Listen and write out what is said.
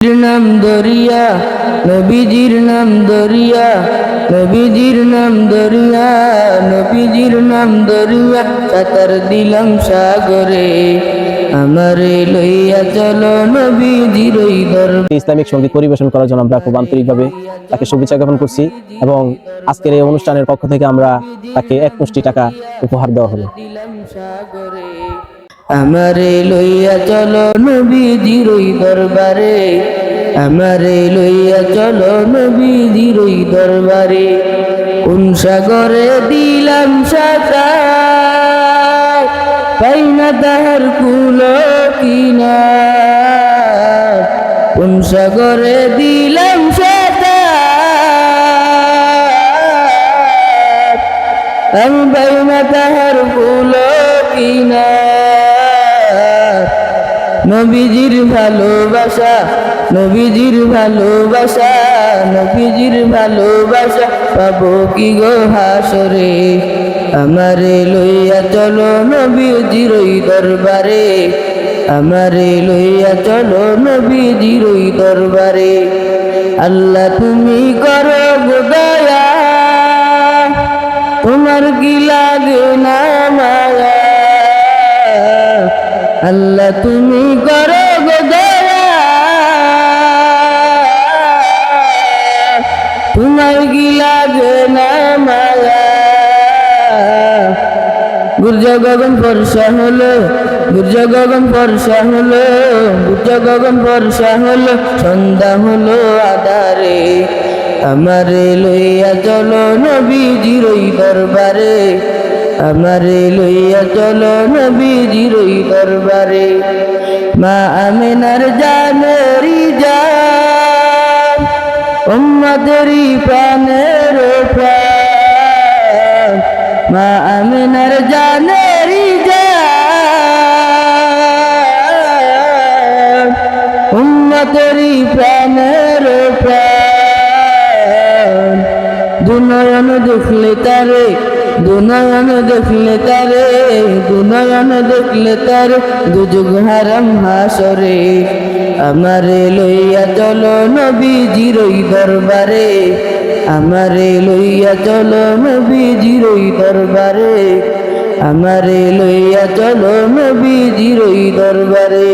নাম দরিয়া নবীজির নাম দরিয়া নবীজির নাম দরিয়া নবীজির নাম দরিয়া সাঁতার দিলাম সাগরে আমারে লইয়া চলো নবীজির ইসলামিক সংগীত পরিবেশন করার জন্য আমরা খুব আন্তরিকভাবে তাকে শুভেচ্ছা জ্ঞাপন করছি এবং আজকের এই অনুষ্ঠানের পক্ষ থেকে আমরা তাকে এক টাকা উপহার দেওয়া হলো। আমারে লইয়া চলো নবীজির ওই দরবারে। আমারে লইয়া চলো নবীজির ওই দরবারে। কোন সাগরে দিলাম সাঁতার, পাই না তাহার কুল কিনা কোন সাগরে দিলাম সাঁতার আমি পাই না তাহার ফুল কিনা নবীজির ভালোবাসা নবীজির ভালোবাসা নবীজির ভালোবাসা পাবো কি গো হাসরে? আমারে লইয়া চলো নবীজির ওই দরবারে, আমারে লইয়া চলো নবীজির ওই দরবারে। আল্লাহ তুমি করো গো দয়া, তোমার কি লাগে না? আল্লাহ তুমি করো গো দয়া। তোমার লাগে না মায়া? গুর্জ গগন বর্ষা হলো গুর্জ গগন বর্ষা হলো গুর্জ গগন বর্ষা হলো, সন্ধ্যা হলো আধারে। আমারে লইয়া চলো নবীজির দরবারে। আমারে লইয়া চলো নবীজির ওই দরবারে। মা আমিনার জানেরি জান উম্মতেরি প্রাণের প্রাণ। মা আমিনার জানেরি জান উম্মতেরি প্রাণের প্রাণ। দুনয়ন দেখলে তারে দুনয়ন দেখলে তারে, দুনয়ন দেখলে তারে, দুযুগ হারাম হাসরে। আমারে লইয়া চলো নবীজির ওই দরবারে, আমারে লইয়া চলো নবীজির ওই দরবারে, আমারে লইয়া চলো নবীজির ওই দরবারে।